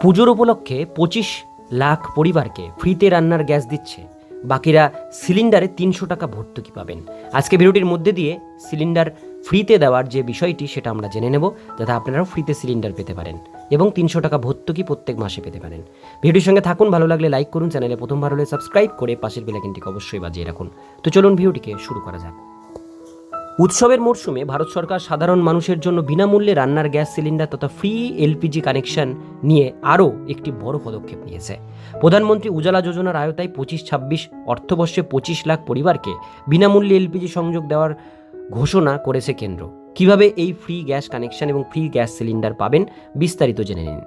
পুজোর উপলক্ষে পঁচিশ লাখ পরিবারকে ফ্রিতে রান্নার গ্যাস দিচ্ছে। বাকিরা সিলিন্ডারে তিনশো টাকা ভর্তুকি পাবেন। আজকে ভিডিওটির মধ্যে দিয়ে সিলিন্ডার ফ্রিতে দেওয়ার যে বিষয়টি সেটা আমরা জেনে নেব, যাতে আপনারাও ফ্রিতে সিলিন্ডার পেতে পারেন এবং তিনশো টাকা ভর্তুকি প্রত্যেক মাসে পেতে পারেন। ভিডিওর সঙ্গে থাকুন, ভালো লাগলে লাইক করুন, চ্যানেলে প্রথমবার হলে সাবস্ক্রাইব করে পাশের বেলাইকিনটিকে অবশ্যই বাজিয়ে রাখুন। তো চলুন ভিডিওটিকে শুরু করা যাক। উৎসবের মরশুমে ভারত সরকার সাধারণ মানুষের জন্য বিনামূল্যে রান্নার গ্যাস সিলিন্ডার তথা ফ্রি এলপিজি কানেকশন নিয়ে আরও একটি বড় পদক্ষেপ নিয়েছে। প্রধানমন্ত্রী উজালা যোজনার আয়তায় পঁচিশ ছাব্বিশ অর্থবর্ষে পঁচিশ লাখ পরিবারকে বিনামূল্যে এলপিজি সংযোগ দেওয়ার ঘোষণা করেছে কেন্দ্র। কীভাবে এই ফ্রি গ্যাস কানেকশন এবং ফ্রি গ্যাস সিলিন্ডার পাবেন বিস্তারিত জেনে নিন।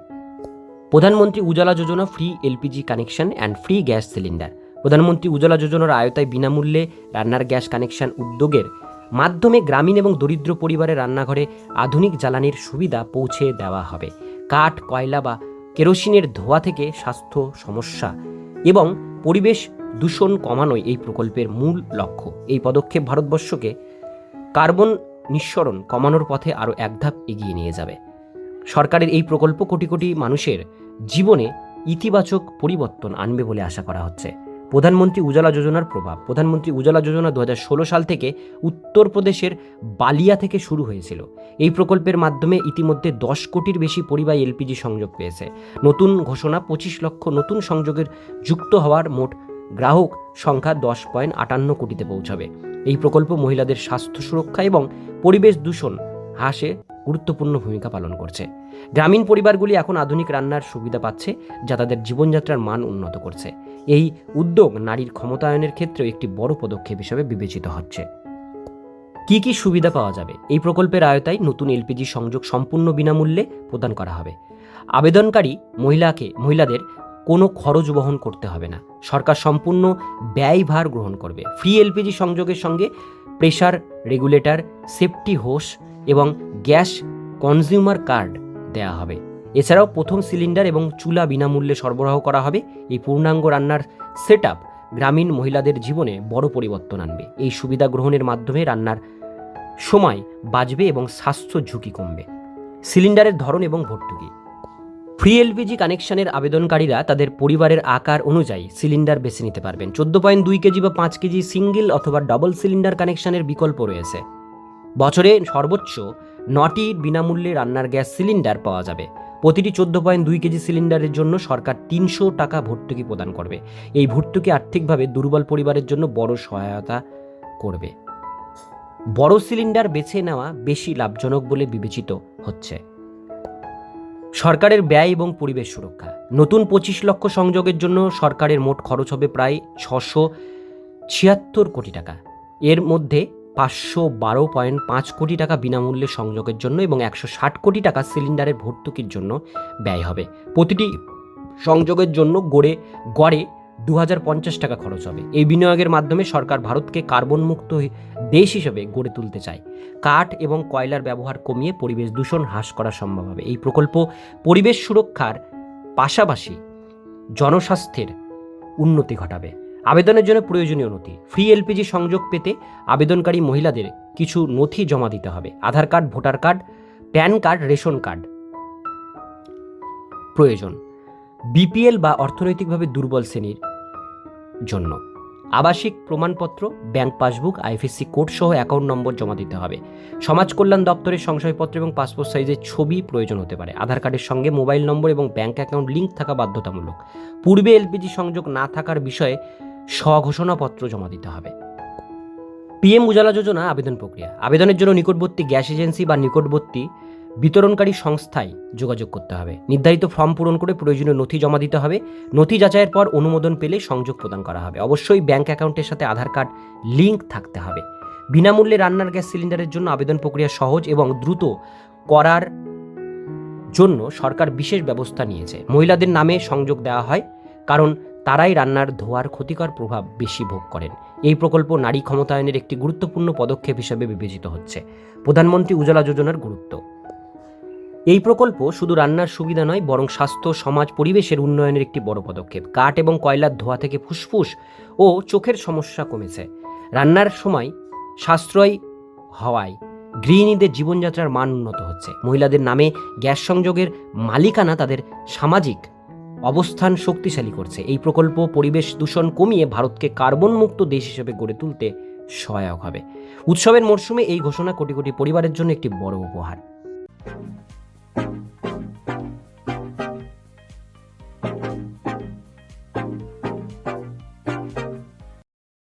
Pradhan Mantri Ujjwala Yojana free LPG connection and free gas cylinder. Pradhan Mantri Ujjwala যোজনার আয়তায় বিনামূল্যে রান্নার গ্যাস কানেকশন উদ্যোগের মাধ্যমে গ্রামীণ এবং দরিদ্র পরিবারের রান্নাঘরে আধুনিক জ্বালানির সুবিধা পৌঁছে দেওয়া হবে। কাঠ, কয়লা বা কেরোসিনের ধোঁয়া থেকে স্বাস্থ্য সমস্যা এবং পরিবেশ দূষণ কমানোই এই প্রকল্পের মূল লক্ষ্য। এই পদক্ষেপ ভারতবর্ষকে কার্বন নিঃসরণ কমানোর পথে আরও এক ধাপ এগিয়ে নিয়ে যাবে। সরকারের এই প্রকল্প কোটি কোটি মানুষের জীবনে ইতিবাচক পরিবর্তন আনবে বলে আশা করা হচ্ছে। প্রধানমন্ত্রী উজালা যোজনার প্রভাব। প্রধানমন্ত্রী উজালা যোজনা দু হাজার ষোলো সাল থেকে উত্তরপ্রদেশের বালিয়া থেকে শুরু হয়েছিল। এই প্রকল্পের মাধ্যমে ইতিমধ্যে দশ কোটির বেশি পরিবার এলপিজি সংযোগ পেয়েছে। নতুন ঘোষণা পঁচিশ লক্ষ নতুন সংযোগের যুক্ত হওয়ার মোট গ্রাহক সংখ্যা দশ পয়েন্ট আটান্ন কোটিতে পৌঁছাবে। এই প্রকল্প মহিলাদের স্বাস্থ্য সুরক্ষা এবং পরিবেশ দূষণ হ্রাসে গুরুত্বপূর্ণ ভূমিকা পালন করছে। গ্রামীণ পরিবারগুলি এখন আধুনিক রান্নার সুবিধা পাচ্ছে যা তাদের জীবনযাত্রার মান উন্নত করছে। এই উদ্যোগ নারীর ক্ষমতায়নের ক্ষেত্রেও একটি বড় পদক্ষেপ হিসেবে বিবেচিত হচ্ছে। কি কি সুবিধা পাওয়া যাবে? এই প্রকল্পের আয়তায় নতুন এলপিজি সংযোগ সম্পূর্ণ বিনামূল্যে প্রদান করা হবে। আবেদনকারী মহিলাকে, মহিলাদের কোনো খরচ বহন করতে হবে না। সরকার সম্পূর্ণ ব্যয়ভার গ্রহণ করবে। ফ্রি এলপিজি সংযোগের সঙ্গে প্রেশার রেগুলেটর, সেফটি হোস এবং গ্যাস কনজিউমার কার্ড দেওয়া হবে। এছাড়াও প্রথম সিলিন্ডার এবং চুলা বিনামূল্যে সরবরাহ করা হবে। এই পূর্ণাঙ্গ রান্নার সেট গ্রামীণ মহিলাদের জীবনে বড় পরিবর্তন আনবে। এই সুবিধা গ্রহণের মাধ্যমে রান্নার সময় বাঁচবে এবং স্বাস্থ্য ঝুঁকি কমবে। সিলিন্ডারের ধরন এবং ভর্তুকি। ফ্রি এলপিজি কানেকশনের আবেদনকারীরা তাদের পরিবারের আকার অনুযায়ী সিলিন্ডার বেছে নিতে পারবেন। চোদ্দ পয়েন্ট দুই কেজি বা পাঁচ কেজি সিঙ্গেল অথবা ডবল সিলিন্ডার কানেকশনের বিকল্প রয়েছে। বছরে সর্বোচ্চ নটি বিনামূল্যে রান্নার গ্যাস সিলিন্ডার পাওয়া যাবে। প্রতিটি চোদ্দ পয়েন্ট দুই কেজি সিলিন্ডারের জন্য সরকার তিনশো টাকা ভর্তুকি প্রদান করবে। এই ভর্তুকি আর্থিকভাবে দুর্বল পরিবারের জন্য বড় সহায়তা করবে। বড় সিলিন্ডার বেছে নেওয়া বেশি লাভজনক বলে বিবেচিত হচ্ছে। সরকারের ব্যয় এবং পরিবেশ সুরক্ষা। নতুন পঁচিশ লক্ষ সংযোগের জন্য সরকারের মোট খরচ হবে প্রায় ছশো ছিয়াত্তর কোটি টাকা। এর মধ্যে পাঁচশো বারো পয়েন্ট পাঁচ কোটি টাকা বিনামূল্যে সংযোগের জন্য এবং একশো ষাট কোটি টাকা সিলিন্ডারের ভর্তুকির জন্য ব্যয় হবে। প্রতিটি সংযোগের জন্য গড়ে গড়ে দু হাজার পঞ্চাশ টাকা খরচ হবে। এই বিনিয়োগের মাধ্যমে সরকার ভারতকে কার্বন মুক্ত দেশ হিসেবে গড়ে তুলতে চায়। কাঠ এবং কয়লার ব্যবহার কমিয়ে পরিবেশ দূষণ হ্রাস করা সম্ভব হবে। এই প্রকল্প পরিবেশ সুরক্ষার পাশাপাশি জনস্বাস্থ্যের উন্নতি ঘটাবে। আবেদনের জন্য প্রয়োজনীয় নথি। ফ্রি এলপিজি সংযোগ পেতে আবেদনকারী মহিলাদের কিছু নথি জমা দিতে হবে। Aadhaar card, voter card, PAN card, ration card. প্রয়োজন। বিপিএল বা অর্থনৈতিকভাবে দুর্বল শ্রেণির জন্য। আবাসিক প্রমাণপত্র, ব্যাংক পাসবুক, আইএফএসসি কোড সহ অ্যাকাউন্ট নম্বর জমা দিতে হবে। সমাজ কল্যাণ দপ্তরের সংশয়পত্র এবং পাসপোর্ট সাইজের ছবি প্রয়োজন হতে পারে। আধার কার্ডের সঙ্গে মোবাইল নম্বর এবং ব্যাংক অ্যাকাউন্ট লিঙ্ক থাকা বাধ্যতামূলক। পূর্বে এলপিজি সংযোগ না থাকার বিষয়ে স্বঘোষণাপত্র জমা দিতে হবে। পিএম উজালা যোজনা আবেদন প্রক্রিয়া। আবেদনের জন্য নিকটবর্তী গ্যাস এজেন্সি বা নিকটবর্তী বিতরণকারী সংস্থায় যোগাযোগ করতে হবে। নির্ধারিত ফর্ম পূরণ করে প্রয়োজনীয় নথি জমা দিতে হবে। নথি যাচাইয়ের পর অনুমোদন পেলে সংযোগ প্রদান করা হবে। অবশ্যই ব্যাংক অ্যাকাউন্টের সাথে আধার কার্ড লিঙ্ক থাকতে হবে। বিনামূল্যে রান্নার গ্যাস সিলিন্ডারের জন্য আবেদন প্রক্রিয়া সহজ এবং দ্রুত করার জন্য সরকার বিশেষ ব্যবস্থা নিয়েছে। মহিলাদের নামে সংযোগ দেওয়া হয়, কারণ তারাই রান্নার ধোয়ার ক্ষতিকর প্রভাব বেশি ভোগ করেন। এই প্রকল্প নারী ক্ষমতায়নের একটি গুরুত্বপূর্ণ পদক্ষেপ হিসেবে বিবেচিত হচ্ছে। প্রধানমন্ত্রী উজালা যোজনার গুরুত্ব। এই প্রকল্প শুধু রান্নার সুবিধা নয়, বরং স্বাস্থ্য, সমাজ, পরিবেশের উন্নয়নের একটি বড় পদক্ষেপ। কাঠ এবং কয়লার ধোঁয়া থেকে ফুসফুস ও চোখের সমস্যা কমেছে। রান্নার সময় সাশ্রয় হওয়ায় গৃহিণীদের জীবনযাত্রার মান উন্নত হচ্ছে। মহিলাদের নামে গ্যাস সংযোগের মালিকানা তাদের সামাজিক অবস্থান শক্তিশালী করছে। এই প্রকল্প পরিবেশ দূষণ কমিয়ে ভারতকে কার্বন মুক্ত দেশ হিসেবে গড়ে তুলতে সহায়ক হবে। উৎসবের মরশুমে এই ঘোষণা কোটি কোটি পরিবারের জন্য একটি বড় উপহার।